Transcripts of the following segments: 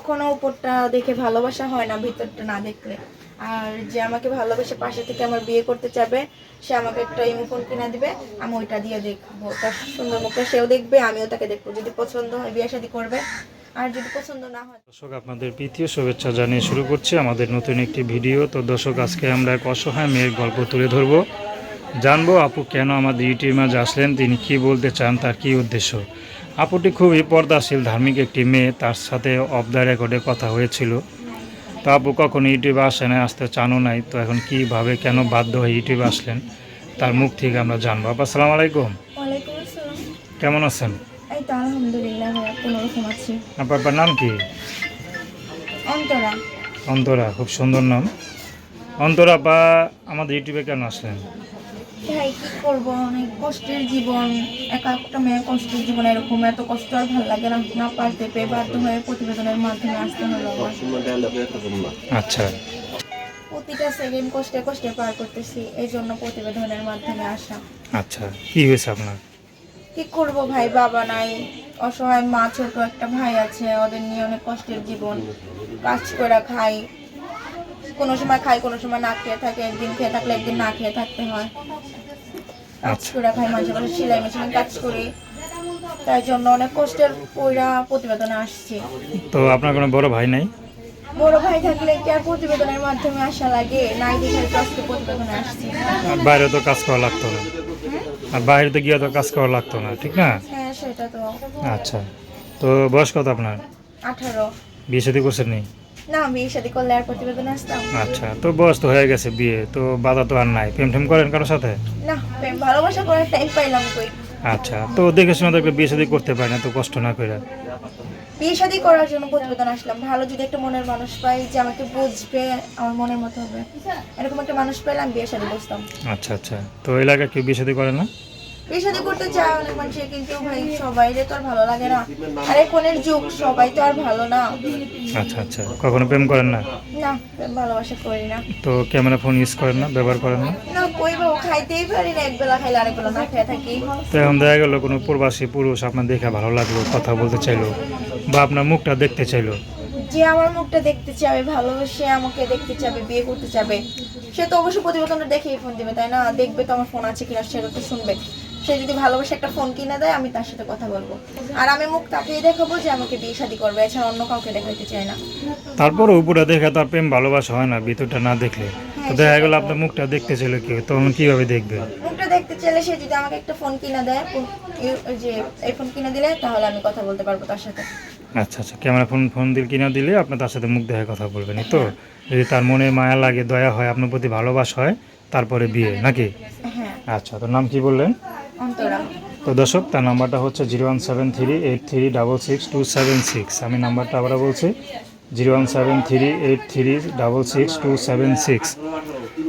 কখনো উপরটা দেখে ভালোবাসা হয় না, ভিতরটা না দেখলে। আর যে আমাকে ভালোবেসে পাশে থেকে আমার বিয়ে করতে চাবে, সে আমাকে একটা ইমোফোন কিনে দিবে, আমি ওইটা দিয়ে দেখব। তার সুন্দর মুখটা সেও দেখবে, আমিও তাকে দেখব। যদি পছন্দ হয়, বিয়ে শাদী করবে। আর যদি পছন্দ না হয় দর্শক, আপনাদের প্রীতীয় শুভেচ্ছা জানিয়ে শুরু করছি আমাদের নতুন একটি ভিডিও। তো দর্শক, আজকে আমরা এক অসহায় মেয়ের গল্প তুলে ধরবো। জানব আপু কেন আমাদের ইউটিউবের মাঝে আসলেন, তিনি কি বলতে চান, তার কি উদ্দেশ্য? আপুটি খুবই পর্দাশীল ধার্মিক একটি মেয়ে তার সাথে অফ দ্য রেকর্ডে কথা হয়েছিল। তো আপু কখনো ইউটিউবে আসে না আসতে চানও নাই তো এখন কীভাবে কেন বাধ্য হয়ে ইউটিউবে আসলেন? তার মুখ থেকে আমরা জানব। আপা আসসালামু আলাইকুম। কেমন আছেন? আপনার নাম কি? অন্তরা। অন্তরা খুব সুন্দর নাম। অন্তরা বা আমাদের ইউটিউবে কেন আসলেন? ভাই কি করব? অনেক কষ্টের জীবন। একা একটা মেয়ে কষ্টের জীবন এরকম এত কষ্ট আর ভালো লাগে না না পারতে পেয়ে বাধ্য হয়ে প্রতিবেদনের মাধ্যমে আসতে হলো আচ্ছা। প্রতিটা সেকেন্ড কষ্টে কষ্টে পার করতেছি এই জন্য প্রতিবেদনের মাধ্যমে আসা। আচ্ছা কি হয়েছে আপনার? কি করব ভাই বাবা নাই অসহায় মা ছোট একটা ভাই আছে ওদের নিয়ে অনেক কষ্টের জীবন। কাজ করে খাই কোনো সময় খাই কোনো সময় না খেয়ে থাকে একদিন খেয়ে থাকলে একদিন না খেয়ে থাকতে হয়। কাজ আচ্ছা। করে খাই মাঝে মাঝে সেলাই মেশিনে কাজ করি। তাই জন্য অনেক কষ্টের পইরা প্রতিবেদনে আসছি। তো আপনার কোনো বড় ভাই নাই? বড় ভাই থাকলে কি আর প্রতিবেদনের মাধ্যমে আসা লাগে? নাই দেখে তো আজকে প্রতিবেদনে আসছি। বাইরে তো কাজ করা লাগতো না। আর বাইরে তো গিয়ে তো কাজ করা লাগতো না ঠিক না? হ্যাঁ সেটা তো। আচ্ছা। তো বয়স কত আপনার? আঠারো। বিয়ে সাথে করছেন নি না বিয়ে শাদী করলে আর প্রতিবেদনে আসতাম। আচ্ছা তো বয়স তো হয়ে গেছে বিয়ে তো বাধা তো আর নাই। প্রেম টেম করেন কারোর সাথে? না প্রেম ভালোবাসা করার টাইম পাইলাম কই। আচ্ছা তো দেখে শুনে দেখবে বিয়ে সাথে করতে পারে না তো কষ্ট না করে। বিয়ে শাদী করার জন্য প্রতিবেদন আসলাম। ভালো যদি একটা মনের মানুষ পাই যে আমাকে বুঝবে আমার মনের মতো হবে। এরকম একটা মানুষ পেলে আমি বিয়ে শাদী বসতাম আচ্ছা আচ্ছা। তো এলাকায় কেউ বিয়ে সাথে করে না? বিয়ে শাদী করতে চায় অনেক মানুষের কিন্তু ভাই সবাই তো আর ভালো লাগে না। আর এখনের যুগ সবাই তো আর ভালো না। আচ্ছা আচ্ছা। কখনো প্রেম করেন না? না প্রেম ভালোবাসা করি না। তো ক্যামেরা ফোন ইউজ করেন না? ব্যবহার করেন না? না কইব খাইতেই পারি না। এক বেলা খাইলে আরেক বেলা না খেয়ে থাকি। তো এখন দেখা গেল কোনো প্রবাসী পুরুষ আপনার দেখে ভালো লাগল কথা বলতে চাইলো বা আপনার মুখটা দেখতে চাইলো। যে আমার মুখটা দেখতে চাবে ভালোবেসে আমাকে দেখতে চাবে বিয়ে করতে চাবে সে তো অবশ্যই প্রতিবেদনটা দেখেই ফোন দিবে তাই না? দেখবে তো আমার ফোন আছে কিনা সেটা তো শুনবে। সে যদি ভালোবাসে একটা ফোন কিনে দেয় আমি তার সাথে কথা বলব। আর আমি মুখ তাকেই দেখাবো যে আমাকে বিয়ে শাদী করবে এছাড়া অন্য কাউকে দেখাইতে চাই না। তারপর উপরে দেখে তার প্রেম ভালোবাসা হয় না ভিতরটা না দেখলে। তো দেখা গেলো আপনার মুখটা দেখতে চাইলো কেউ তখন কীভাবে দেখবে? মুখটা দেখতে চাইলে সে যদি আমাকে একটা ফোন কিনে দেয় যে এই ফোন কিনে দিলে তাহলে আমি কথা বলতে পারব তার সাথে। আচ্ছা আচ্ছা ক্যামেরা ফোন ফোন দিল কিনা দিলে আপনি তার সাথে মুখ দেখে কথা বলবেন তো? যদি তার মনে মায়া লাগে দয়া হয় আপনার প্রতি ভালোবাসা হয় তারপরে বিয়ে নাকি? হ্যাঁ। আচ্ছা তো নাম কি বললেন? তো দর্শক, তার নাম্বারটা হচ্ছে zero one seven three eight three double six two seven six. আমি নাম্বারটা আবার বলছি, zero one seven three eight three double six two seven six.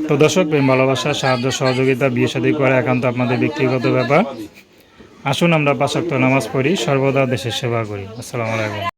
তো দর্শক, প্রেম, ভালোবাসা, সাহায্য, সহযোগিতা, বিয়ে সাদী করা একান্ত আপনাদের ব্যক্তিগত ব্যাপার। আসুন আমরা পাশাক্ত নামাজ পড়ি, সর্বদা দেশের সেবা করি। আসসালামু আলাইকুম।